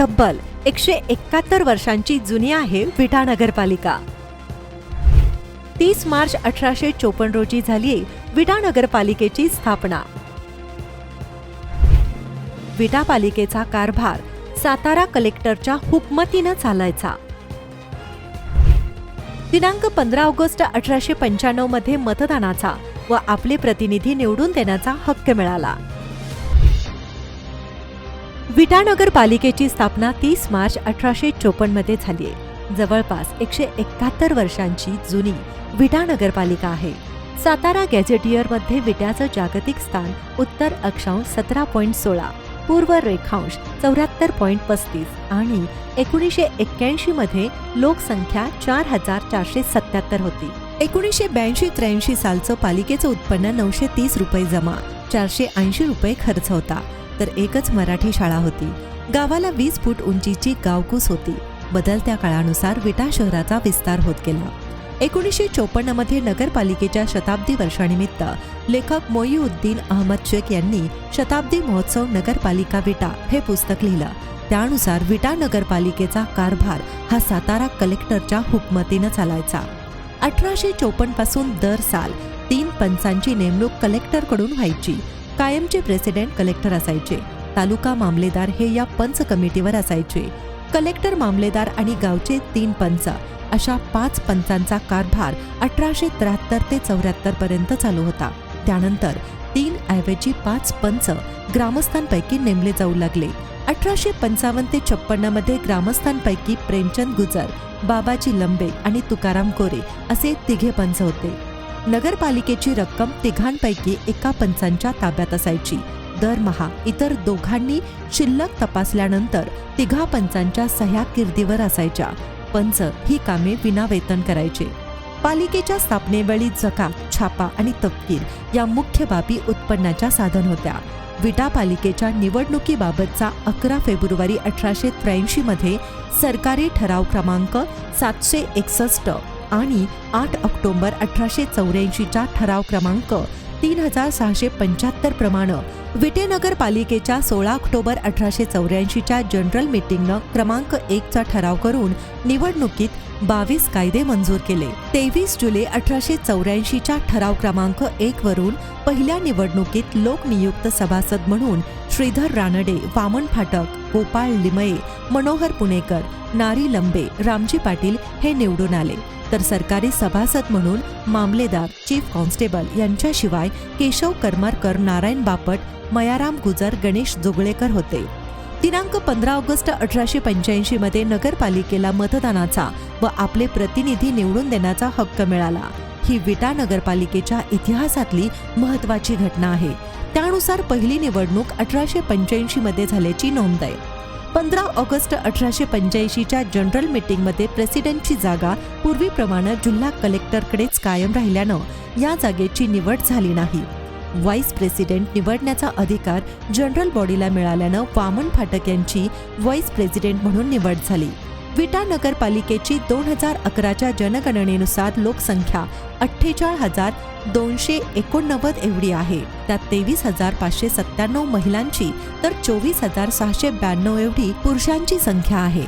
तब्बल एकशे एकाहत्तर वर्षांची जुनी आहे विटा नगरपालिका. तीस मार्च अठराशे चोपन्न रोजी झाली विटा नगरपालिकेची स्थापना. विटा पालिकेचा कारभार सातारा कलेक्टरच्या हुकमतीनं चालायचा. दिनांक पंधरा ऑगस्ट अठराशे पंच्याण्णवमध्ये मतदानाचा व आपले प्रतिनिधी निवडून देण्याचा हक्क मिळाला. विटा नगरपालिकेची स्थापना तीस मार्च अठराशे चोपन्नमध्ये झाली आहे. जवळपास एकशे एकाहत्तर वर्षांची जुनी विटा नगरपालिका आहे. सातारा गॅझेटियरमध्ये विट्याचं जागतिक स्थान उत्तर अक्षांश सतरा पॉईंट सोळा पूर्व रेखांश चौऱ्याहत्तर पॉईंट पस्तीस आणि एकोणीसशे एक्क्याऐंशी मध्ये लोकसंख्या चार हजार चारशे सत्याहत्तर होती. एकोणीसशे ब्याऐंशी त्र्याऐंशी सालचं पालिकेचं उत्पन्न नऊशे तीस रुपये जमा चारशे ऐंशी रुपये खर्च होता. तर एकच मराठी शाळा होती. गावाला वीस फूट उंचीची गावकूस होती. बदलत्या काळानुसार विटा शहराचा विस्तार होत गेला. एकोणीसशे चोपन्नमध्ये नगरपालिकेच्या शताब्दी वर्षानिमित्त लेखक मोईउद्दीन अहमद शेख यांनी शताब्दी महोत्सव नगरपालिका विटा हे पुस्तक लिहिलं. त्यानुसार विटा नगरपालिकेचा कारभार हा सातारा कलेक्टरच्या हुकमतीनं चालायचा. अठराशे चोपन्नपासून दर साल तीन पंचांची नेमणूक कलेक्टरकडून व्हायची. कायमचे प्रेसिडेंट कलेक्टर असायचे. तालुका मामलेदार हे या पंच कमिटीवर असायचे. कलेक्टर मामलेदार आणि गावचे तीन पंच. अशा पाच पंचांचा कारभार अठराशे त्र्याहत्तर ते चौऱ्याहत्तर पर्यंत चालू होता. त्यानंतर तीन ऐवजी पाच पंच ग्रामस्थांपैकी नेमले जाऊ लागले. अठराशे पंचावन्न ते छप्पन्नमध्ये ग्रामस्थांपैकी प्रेमचंद गुजर बाबाजी लंबे आणि तुकाराम कोरे असे तिघे पंच होते. नगरपालिकेची रक्कम तिघांपैकी एका पंचांच्या ताब्यात असायची. दरमहा इतर दोघांनी शिल्लक तपासल्यानंतर तिघा पंचांच्या सह्या किर्दीवर असायच्या. पंच ही कामे विनावेतन करायचे. पालिकेच्या स्थापनेवेळी जकात छापा आणि तपकीर या मुख्य बाबी उत्पन्नाच्या साधन होत्या. विटा पालिकेच्या निवडणुकीबाबतचा अकरा फेब्रुवारी अठराशे त्र्याऐंशी मध्ये सरकारी ठराव क्रमांक सातशे एकसष्ट आणि आठ ऑक्टोबर अठराशे चौऱ्याऐंशीच्या ठराव क्रमांक तीन हजार सहाशे पंच्याहत्तर प्रमाणे विटेनगर पालिकेच्या सोळा ऑक्टोबर अठराशे चौऱ्याऐंशीच्या जनरल मीटिंगनं क्रमांक एकचा ठराव करून निवडणुकीत बावीस कायदे मंजूर केले. तेवीस जुलै अठराशे चौऱ्याऐंशीच्या ठराव क्रमांक एक वरून पहिल्या निवडणुकीत लोकनियुक्त सभासद म्हणून श्रीधर रानडे वामन फाटक गोपाळ लिमये मनोहर पुणेकर नारी लंबे रामजी पाटील हे निवडून आले. तर सरकारी सभासद म्हणून मामलेदार चीफ कॉन्स्टेबल यांच्याशिवाय केशव करमरकर नारायण बापट मयाराम गुजर गणेश जोगळेकर होते. दिनांक पंधरा ऑगस्ट अठराशे पंच्याऐंशी मध्ये नगरपालिकेला मतदानाचा व आपले प्रतिनिधी निवडून देण्याचा हक्क मिळाला. ही विटा नगरपालिकेच्या इतिहासातली महत्वाची घटना आहे. त्यानुसार पहिली निवडणूक अठराशे पंच्याऐंशी मध्ये झाल्याची नोंद आहे. पंधरा ऑगस्ट अठराशे पंच्याऐंशीच्या जनरल मीटिंगमध्ये प्रेसिडेंटची जागा पूर्वीप्रमाणे जिल्हा कलेक्टरकडेच कायम राहिल्यानं या जागेची निवड झाली नाही. व्हाईस प्रेसिडेंट निवडण्याचा अधिकार जनरल बॉडीला मिळाल्यानं वामन फाटक यांची व्हाईस प्रेसिडेंट म्हणून निवड झाली. विटा नगरपालिकेची दोन हजार अकराच्या जनगणनेनुसार लोकसंख्या अठ्ठेचाळीस हजार दोनशे एकोणनव्वद एवढी आहे. त्यात तेवीस हजार पाचशे सत्त्याण्णव महिलांची तर चोवीस हजार सहाशे ब्याण्णव एवढी पुरुषांची संख्या आहे.